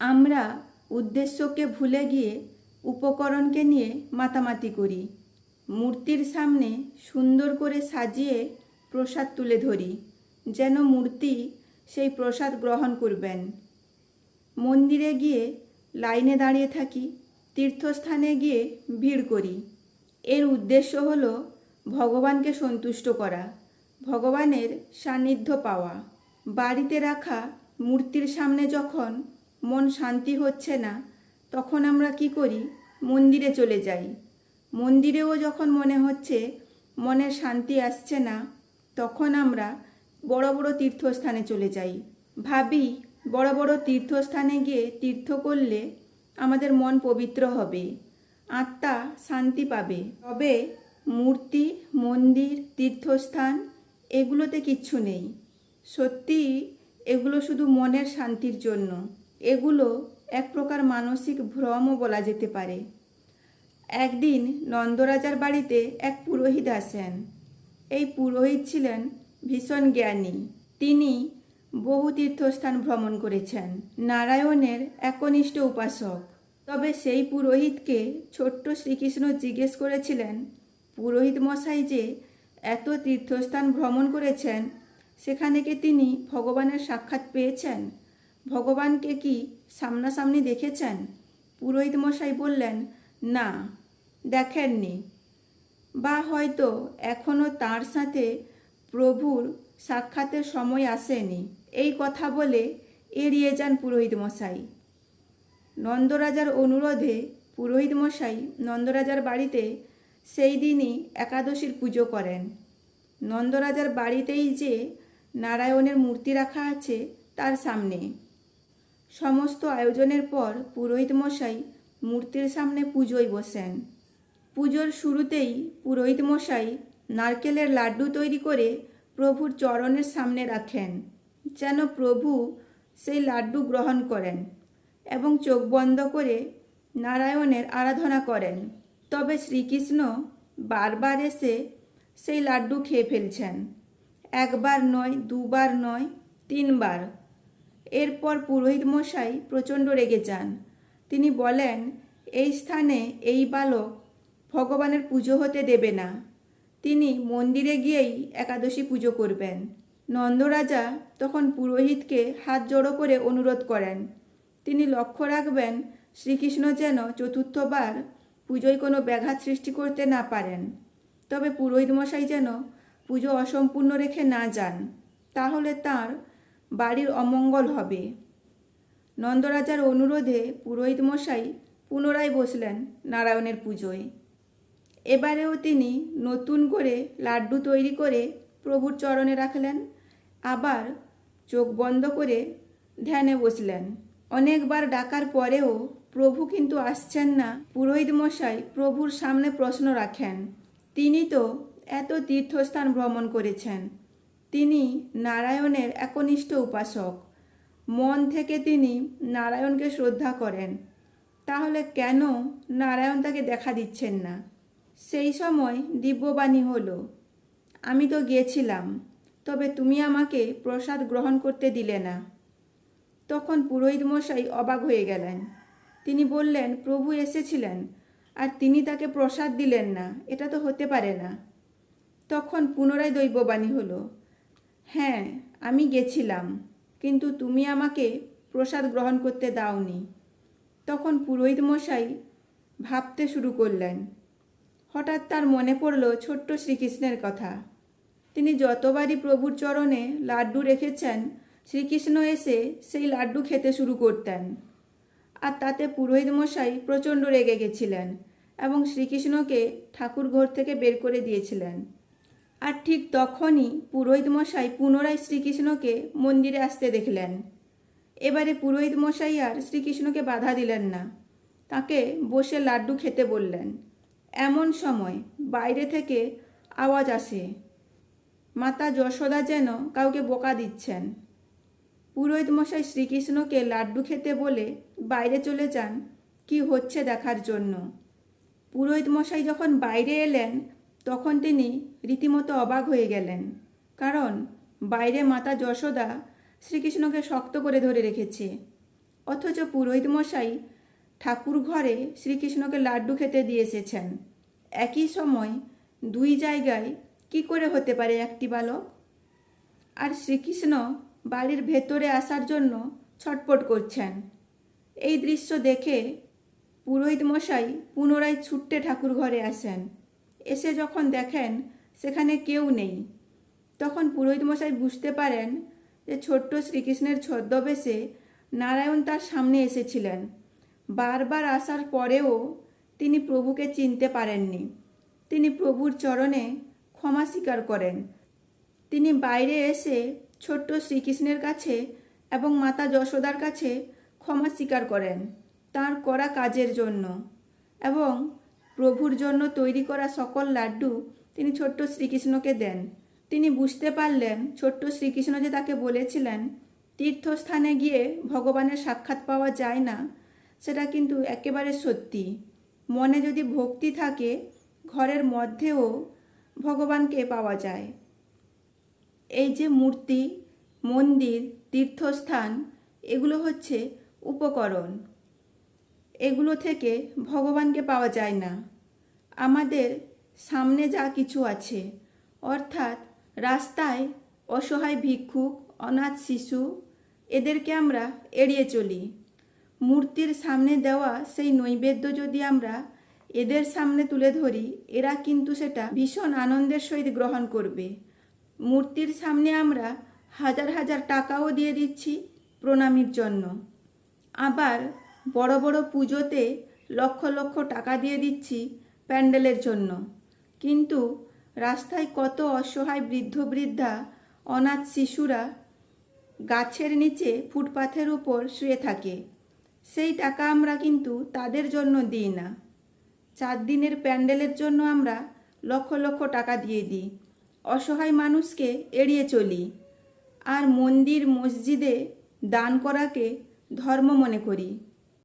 আমরা উদ্দেশ্যকে ভুলে গিয়ে উপকরণকে নিয়ে মাতামাতি করি। মূর্তির সামনে সুন্দর করে সাজিয়ে প্রসাদ তুলে ধরি, যেন মূর্তি সেই প্রসাদ গ্রহণ করবেন। মন্দিরে গিয়ে লাইনে দাঁড়িয়ে থাকি, তীর্থস্থানে গিয়ে ভিড় করি। এর উদ্দেশ্য হল ভগবানকে সন্তুষ্ট করা, ভগবানের সান্নিধ্য পাওয়া। বাড়িতে রাখা মূর্তির সামনে যখন মন শান্তি হচ্ছে না, তখন আমরা কি করি? মন্দিরে চলে যাই। মন্দিরেও যখন মনে হচ্ছে মনের শান্তি আসছে না, তখন আমরা বড় বড় তীর্থস্থানে চলে যাই। ভাবি, বড় বড় তীর্থস্থানে গিয়ে তীর্থ করলে আমাদের মন পবিত্র হবে, আত্মা শান্তি পাবে। তবে মূর্তি, মন্দির, তীর্থস্থান এগুলোতে কিচ্ছু নেই। সত্যি এগুলো শুধু মনের শান্তির জন্য। এগুলো এক প্রকার মানসিক ভ্রমও বলা যেতে পারে। একদিন নন্দরাজার বাড়িতে এক পুরোহিত আসেন। এই পুরোহিত ছিলেন ভীষণ জ্ঞানী। তিনি বহু তীর্থস্থান ভ্রমণ করেছেন। নারায়ণের একনিষ্ঠ উপাসক। তবে সেই পুরোহিতকে ছোট্ট শ্রীকৃষ্ণ জিজ্ঞেস করেছিলেন, পুরোহিত মশাই যে এত তীর্থস্থান ভ্রমণ করেছেন, সেখানে কি তিনি ভগবানের সাক্ষাৎ পেয়েছেন? ভগবানকে কি সামনাসামনি দেখেছেন? পুরোহিত মশাই বললেন, না, দেখেননি। বা হয়তো এখনও তার সাথে প্রভুর সাক্ষাতের সময় আসেনি। এই কথা বলে এড়িয়ে যান পুরোহিত মশাই নন্দরাজার অনুরোধে পুরোহিত মশাই নন্দরাজার বাড়িতে সেই দিনই একাদশীর পুজো করেন। নন্দরাজার বাড়িতেই যে নারায়ণের মূর্তি রাখা আছে তার সামনে। সমস্ত আয়োজনের পর পুরোহিত মশাই মূর্তির সামনে পুজোয় বসেন। পুজোর শুরুতেই পুরোহিত মশাই নারকেলের লাড্ডু তৈরি করে প্রভুর চরণের সামনে রাখেন, যেন প্রভু সেই লাড্ডু গ্রহণ করেন এবং চোখ বন্ধ করে নারায়ণের আরাধনা করেন। তবে শ্রীকৃষ্ণ বারবার এসে সেই লাড্ডু খেয়ে ফেলছেন। একবার নয়, দুবার নয়, তিনবার এরপর পুরোহিত মশাই প্রচণ্ড রেগে যান। তিনি বলেন, এই স্থানে এই বালক ভগবানের পুজো হতে দেবে না। তিনি মন্দিরে গিয়েই একাদশী পুজো করবেন। নন্দরাজা তখন পুরোহিতকে হাত জড়ো করে অনুরোধ করেন। তিনি লক্ষ্য রাখবেন, শ্রীকৃষ্ণ যেন চতুর্থবার পুজোয় কোনো ব্যাঘাত সৃষ্টি করতে না পারেন। তবে পুরোহিত মশাই যেন পুজো অসম্পূর্ণ রেখে না যান, তাহলে তার বাড়ির অমঙ্গল হবে। নন্দরাজার অনুরোধে পুরোহিত মশাই পুনরায় বসলেন নারায়ণের পুজোয়। এবারেও তিনি নতুন করে লাড্ডু তৈরি করে প্রভুর চরণে রাখলেন, আবার চোখ বন্ধ করে ধ্যানে বসলেন। অনেকবার ডাকার পরেও প্রভু কিন্তু আসছেন না, পুরোহিত মশাই প্রভুর সামনে প্রশ্ন রাখেন। তিনি তো এত তীর্থস্থান ভ্রমণ করেছেন। তিনি নারায়ণের একনিষ্ঠ উপাসক। মন থেকে তিনি নারায়ণকে শ্রদ্ধা করেন। তাহলে কেন নারায়ণ তাকে দেখা দিচ্ছেন না? সেই সময় দিব্যবাণী হলো, আমি তো গিয়েছিলাম, তবে তুমি আমাকে প্রসাদ গ্রহণ করতে দিলে না। তখন পুরোহিত মশাই অবাক হয়ে গেলেন। তিনি বললেন, প্রভু এসেছিলেন, আর তিনি তাকে প্রসাদ দিলেন না, এটা তো হতে পারে না। তখন পুনরায় দৈববাণী হলো হ্যাঁ আমি গেছিলাম, কিন্তু তুমি আমাকে প্রসাদ গ্রহণ করতে দাওনি। তখন পুরোহিত মশাই ভাবতে শুরু করলেন। হঠাৎ তার মনে পড়ল ছোট্ট শ্রীকৃষ্ণের কথা। তিনি যতবারই প্রভুর চরণে লাড্ডু রেখেছেন, শ্রীকৃষ্ণ এসে সেই লাড্ডু খেতে শুরু করতেন। আর তাতে পুরোহিত মশাই প্রচণ্ড রেগে গেছিলেন এবং শ্রীকৃষ্ণকে ঠাকুর ঘর থেকে বের করে দিয়েছিলেন। আর ঠিক তখনই পুরোহিত মশাই পুনরায় শ্রীকৃষ্ণকে মন্দিরে আসতে দেখলেন। এবারে পুরোহিত মশাই আর শ্রীকৃষ্ণকে বাধা দিলেন না। তাকে বসে লাড্ডু খেতে বললেন, এমন সময় বাইরে থেকে আওয়াজ আসে, মাতা যশোদা যেন কাউকে বোকা দিচ্ছেন। পুরোহিত মশাই শ্রীকৃষ্ণকে লাড্ডু খেতে বলে বাইরে চলে যান, কি হচ্ছে দেখার জন্য? পুরোহিত মশাই যখন বাইরে এলেন তখন তিনি রীতিমতো অবাক হয়ে গেলেন। কারণ বাইরে মাতা যশোদা শ্রীকৃষ্ণকে শক্ত করে ধরে রেখেছে। অথচ পুরোহিত মশাই ঠাকুর ঘরে শ্রীকৃষ্ণকে লাড্ডু খেতে দিয়ে এসেছেন। একই সময় দুই জায়গায় কি করে হতে পারে একটি বালক? আর শ্রীকৃষ্ণ বাড়ির ভেতরে আসার জন্য ছটপট করছেন। এই দৃশ্য দেখে পুরোহিত মশাই পুনরায় ছুট্টে ঠাকুর ঘরে আসেন। এসে যখন দেখেন সেখানে কেউ নেই, তখন পুরোহিত মশাই বুঝতে পারেন যে ছোট্ট শ্রীকৃষ্ণের ছদ্মবেশে নারায়ণ তার সামনে এসেছিলেন। বারবার আসার পরেও তিনি প্রভুকে চিনতে পারেননি। তিনি প্রভুর চরণে ক্ষমা স্বীকার করেন। তিনি বাইরে এসে ছোট্ট শ্রীকৃষ্ণের কাছে এবং মাতা যশোদার কাছে ক্ষমা স্বীকার করেন তার করা কাজের জন্য এবং প্রভুর জন্য তৈরি করা সকল লাড্ডু তিনি ছোট্ট শ্রীকৃষ্ণকে দেন। তিনি বুঝতে পারলেন ছোট্ট শ্রীকৃষ্ণ যে তাকে বলেছিলেন, তীর্থস্থানে গিয়ে ভগবানের সাক্ষাৎ পাওয়া যায় না, সেটা কিন্তু একেবারে সত্যি। মনে যদি ভক্তি থাকে, ঘরের মধ্যেও ভগবানকে পাওয়া যায়। এই যে মূর্তি, মন্দির, তীর্থস্থান, এগুলো হচ্ছে উপকরণ। এগুলো থেকে ভগবানকে পাওয়া যায় না। আমাদের সামনে যা কিছু আছে, অর্থাৎ রাস্তায় অসহায় ভিক্ষুক, অনাথ শিশু, এদেরকে আমরা এড়িয়ে চলি। মূর্তির সামনে দেওয়া সেই নৈবেদ্য যদি আমরা এদের সামনে তুলে ধরি, এরা কিন্তু সেটা ভীষণ আনন্দের সহিত গ্রহণ করবে। মূর্তির সামনে আমরা হাজার হাজার টাকাও দিয়ে দিচ্ছি প্রণামীর জন্য। আবার বড় বড় পুজোতে লক্ষ লক্ষ টাকা দিয়ে দিচ্ছি প্যান্ডেলের জন্য। কিন্তু রাস্তায় কত অসহায় বৃদ্ধ বৃদ্ধা, অনাথ শিশুরা গাছের নিচে ফুটপাথের উপর শুয়ে থাকে। সেই টাকা আমরা কিন্তু তাদের জন্য দিই না। চার দিনের প্যান্ডেলের জন্য আমরা লক্ষ লক্ষ টাকা দিয়ে দিই। অসহায় মানুষকে এড়িয়ে চলি। আর মন্দির মসজিদে দান করাকে ধর্ম মনে করি।